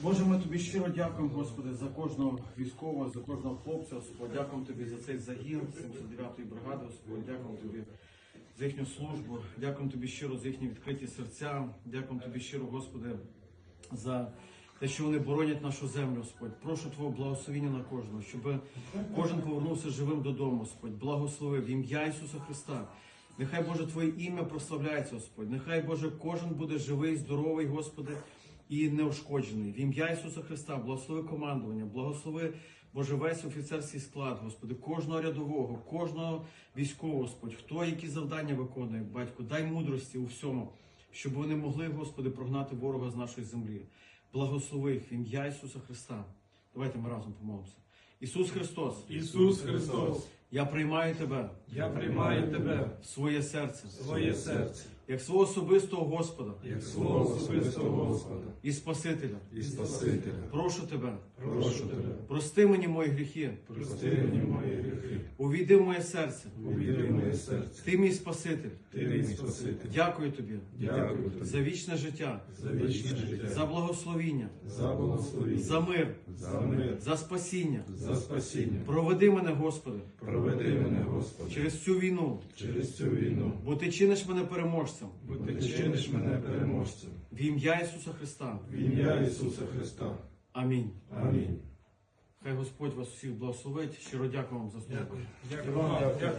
Боже, ми тобі щиро дякуємо, Господи, за кожного військового, за кожного хлопця, Господи. Дякуємо тобі за цей загін 79-ї бригади, Господи. Дякуємо тобі за їхню службу. Дякуємо тобі щиро за їхні відкриті серця. Дякуємо тобі щиро, Господи, за те, що вони боронять нашу землю, Господь. Прошу Твого благословення на кожного, щоб кожен повернувся живим додому, Господь. Благослови в ім'я Ісуса Христа. Нехай Боже Твоє ім'я прославляється, Господь. Нехай Боже кожен буде живий, здоровий, Господи, і неушкоджений. В ім'я Ісуса Христа, благослови командування, благослови Боже весь офіцерський склад, Господи, кожного рядового, кожного військового, Господь, хто які завдання виконує, батько, дай мудрості у всьому, щоб вони могли, Господи, прогнати ворога з нашої землі. Благослови в ім'я Ісуса Христа. Давайте ми разом помолимося. Ісус Христос, Ісус Христос, я приймаю Тебе. Я приймаю тебе. В своє серце, в своє серце, як свого особистого Господа. Як свого особистого Господа. І Спасителя. і Спасителя. Прошу Тебе, Прошу тебе, прости мені мої гріхи, прости мені мої гріхи, увійди в моє серце. увійди в моє серце. Ти мій Спаситель. Ти мій Спаситель. Дякую тобі. Дякую тобі. За вічне життя, за вічне життя, за благословіння, за благословіння, за мир, за мир, за спасіння. за спасіння. Проведи мене, Господи, Проведи мене, Господи, через цю війну, через цю війну, бо ти чиниш мене переможцем. бо ти чиниш мене переможцем. В ім'я Ісуса Христа. В ім'я Ісуса Христа. Амінь. Амінь. Хай Господь вас усіх благословить. Щиро дякую вам за службу. Дякую. Дякую.